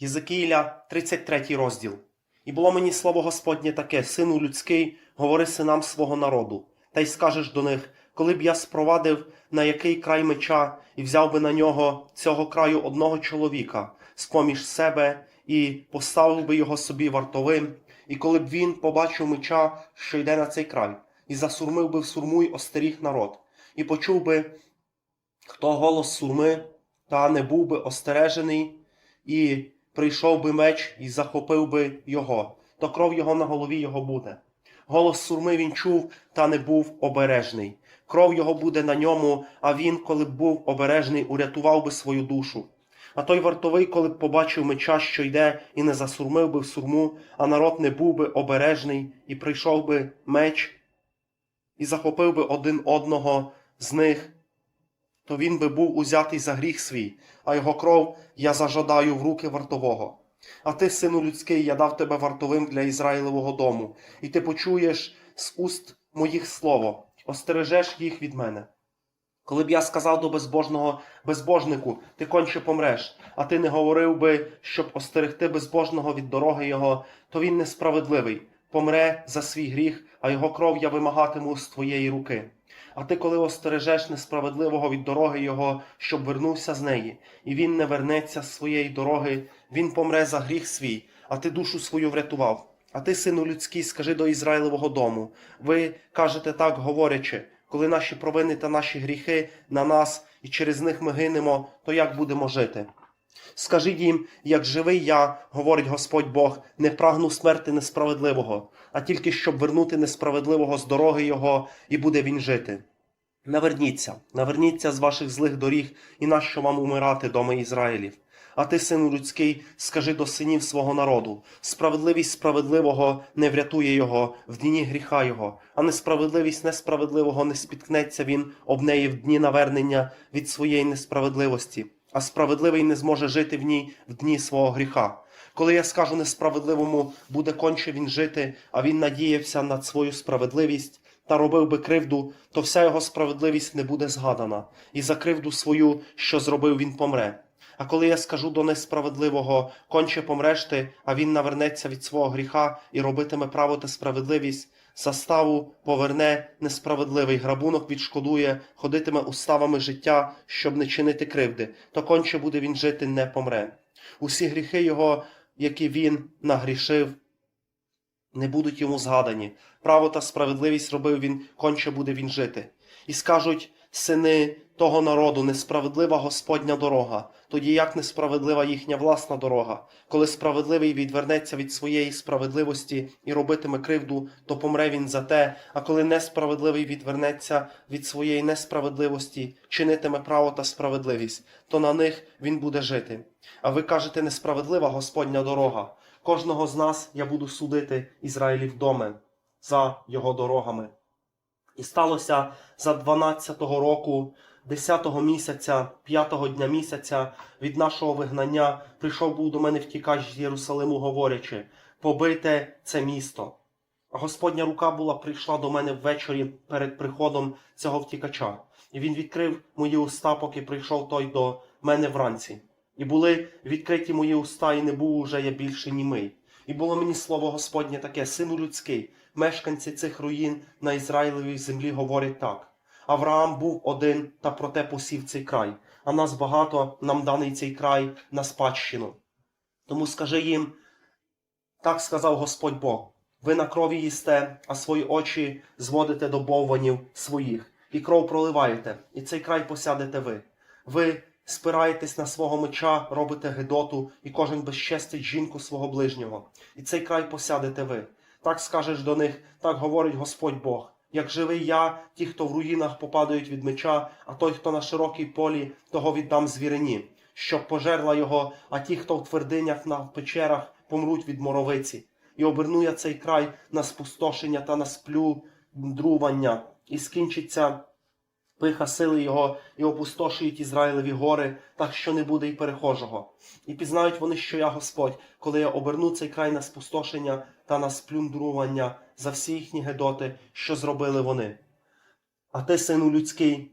Єзекіїля, 33 розділ. І було мені слово Господнє таке, сину людський, говори синам свого народу, та й скажеш до них, коли б я спровадив на який край меча і взяв би на нього цього краю одного чоловіка з-поміж себе і поставив би його собі вартовим, і коли б він побачив меча, що йде на цей край, і засурмив би в сурму й остеріг народ, і почув би, хто голос сурми, та не був би остережений, і прийшов би меч і захопив би його, то кров його на голові його буде. Голос сурми він чув, та не був обережний. Кров його буде на ньому, а він, коли б був обережний, урятував би свою душу. А той вартовий, коли б побачив меча, що йде, і не засурмив би в сурму, а народ не був би обережний, і прийшов би меч, і захопив би один одного з них, то він би був узятий за гріх свій, а його кров я зажадаю в руки вартового. А ти, сину людський, я дав тебе вартовим для Ізраїлевого дому, і ти почуєш з уст моїх слово, остережеш їх від мене. Коли б я сказав до безбожного безбожнику, ти конче помреш, а ти не говорив би, щоб остерегти безбожного від дороги його, то він несправедливий, помре за свій гріх, а його кров я вимагатиму з твоєї руки. А ти, коли остережеш несправедливого від дороги його, щоб вернувся з неї, і він не вернеться з своєї дороги, він помре за гріх свій, а ти душу свою врятував. А ти, сину людський, скажи до Ізраїлевого дому. Ви кажете так, говорячи, коли наші провини та наші гріхи на нас, і через них ми гинемо, то як будемо жити? Скажіть їм, як живий я, говорить Господь Бог, не прагну смерти несправедливого, а тільки щоб вернути несправедливого з дороги його, і буде він жити. Наверніться, наверніться з ваших злих доріг, і нащо вам умирати, доми Ізраїлів. А ти, сину людський, скажи до синів свого народу: справедливість справедливого не врятує його в дні гріха його, а несправедливість несправедливого не спіткнеться він об неї в дні навернення від своєї несправедливості, а справедливий не зможе жити в ній в дні свого гріха. Коли я скажу несправедливому, буде конче він жити, а він надіявся на свою справедливість та робив би кривду, то вся його справедливість не буде згадана, і за кривду свою, що зробив, він помре. А коли я скажу до несправедливого, конче помреш ти, а він навернеться від свого гріха і робитиме право та справедливість, заставу поверне несправедливий, грабунок відшкодує, ходитиме уставами життя, щоб не чинити кривди, то конче буде він жити, не помре. Усі гріхи його, які він нагрішив, не будуть йому згадані. Право та справедливість робив він, конче буде він жити. І скажуть сини того народу, несправедлива Господня дорога, тоді як несправедлива їхня власна дорога. Коли справедливий відвернеться від своєї справедливості і робитиме кривду, то помре він за те, а коли несправедливий відвернеться від своєї несправедливості, чинитиме право та справедливість, то на них він буде жити. А ви кажете, несправедлива Господня дорога. Кожного з нас я буду судити Ізраїлів домен за його дорогами. І сталося за 12-го року, 10-го місяця, 5-го дня місяця від нашого вигнання прийшов був до мене втікач з Єрусалиму, говорячи: побите це місто. А Господня рука була прийшла до мене ввечері перед приходом цього втікача, і він відкрив мої уста, поки прийшов той до мене вранці. І були відкриті мої уста, і не був уже я більше німий. І було мені слово Господнє таке, сину людський, мешканці цих руїн на Ізраїлевій землі говорять так. Авраам був один та проте посів цей край, а нас багато нам даний цей край на спадщину. Тому скажи їм, так сказав Господь Бог, ви на крові їсте, а свої очі зводите до бовванів своїх, і кров проливаєте, і цей край посядете ви. Ви спираєтесь на свого меча, робите гидоту, і кожен безчестить жінку свого ближнього, і цей край посядете ви. Так скажеш до них, так говорить Господь Бог. Як живий я, ті, хто в руїнах попадають від меча, а той, хто на широкій полі, того віддам звірині, щоб пожерла його, а ті, хто в твердинях на печерах, помруть від моровиці. І оберну я цей край на спустошення та на сплюдрування, і скінчиться пиха сили його, і опустошують Ізраїлеві гори, так що не буде й перехожого. І пізнають вони, що я Господь, коли я оберну цей край на спустошення та на сплюндрування за всі їхні гедоти, що зробили вони. А ти, сину людський,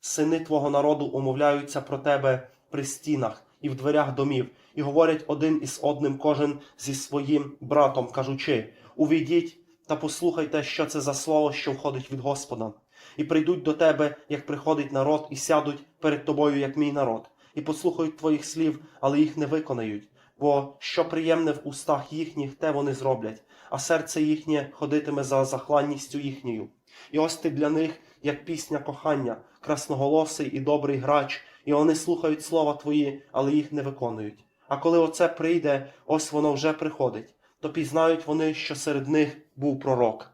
сини твого народу умовляються про тебе при стінах і в дверях домів, і говорять один із одним, кожен зі своїм братом, кажучи: Увійдіть та послухайте, що це за слово, що входить від Господа. І прийдуть до тебе, як приходить народ, і сядуть перед тобою, як мій народ, і послухають твоїх слів, але їх не виконають. Бо що приємне в устах їхніх, те вони зроблять, а серце їхнє ходитиме за захланністю їхньою. І ось ти для них, як пісня кохання, красноголосий і добрий грач, і вони слухають слова твої, але їх не виконують. А коли оце прийде, ось воно вже приходить, то пізнають вони, що серед них був пророк.